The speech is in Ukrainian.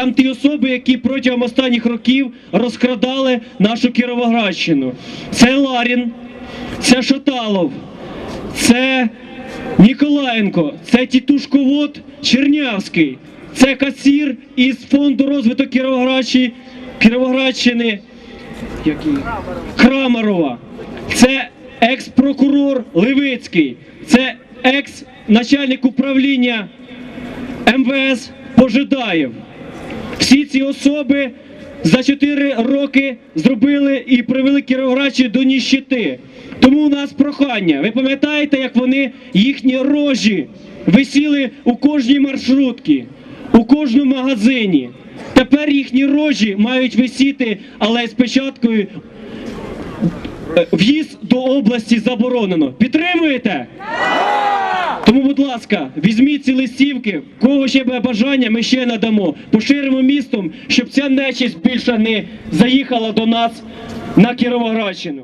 Там ті особи, які протягом останніх років розкрадали нашу Кіровоградщину. Це Ларін, це Шаталов, це Ніколаєнко, це Тітушковод Чернявський, це касір із фонду розвитку Кіровоградщини, Кіровоградщини? Крамарова, це екс-прокурор Левицький, це екс-начальник управління МВС Пожидаєв. Всі ці особи за 4 роки зробили і привели Кіровоградщину до ніщити. Тому у нас прохання. Ви пам'ятаєте, як вони їхні рожі висіли у кожній маршрутці, у кожному магазині. Тепер їхні рожі мають висіти, але з печаткою е, в'їзд до області заборонено. Підтримуєте? Тому, будь ласка, візьміть ці листівки, кого ще буде бажання, ми ще надамо. Поширимо містом, щоб ця нечість більше не заїхала до нас на Кіровоградщину.